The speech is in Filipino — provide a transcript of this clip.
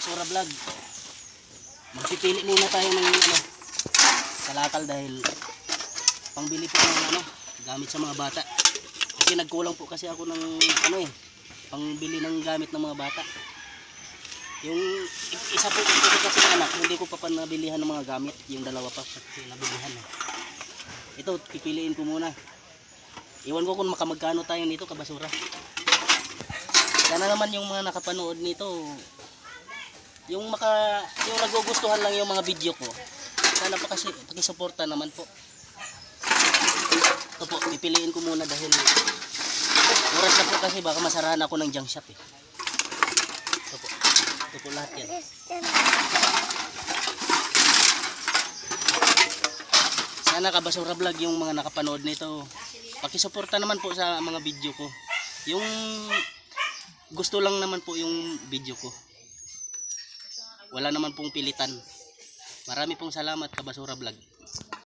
kabasura vlog. Magpipili muna tayo ng ano, kalakal dahil pangbili po ng ano, gamit sa mga bata. Kasi nagkulang po kasi ako ng ano eh, pangbili ng gamit ng mga bata. Yung isa po ito kasi anak, hindi ko pa pa nabilihan ng mga gamit. Yung dalawa pa kasi nabilihan eh. Ito, pipiliin ko muna. Iwan ko kung makamagkano tayo nito kabasura. Sana naman yung mga nakapanood nito, yung maka yung nagugustuhan lang yung mga video ko. Sana pa kasi pakisuporta naman po. Ito po, pipiliin ko muna dahil oras na po kasi baka masarahan ako ng junk shop eh. Ito po. Ito po lahat yan. Sana kabasura vlog yung mga nakapanood nito. Pakisuporta naman po sa mga video ko. Yung gusto lang naman po yung video ko. Wala naman pong pilitan. Marami pong salamat kabasura vlog.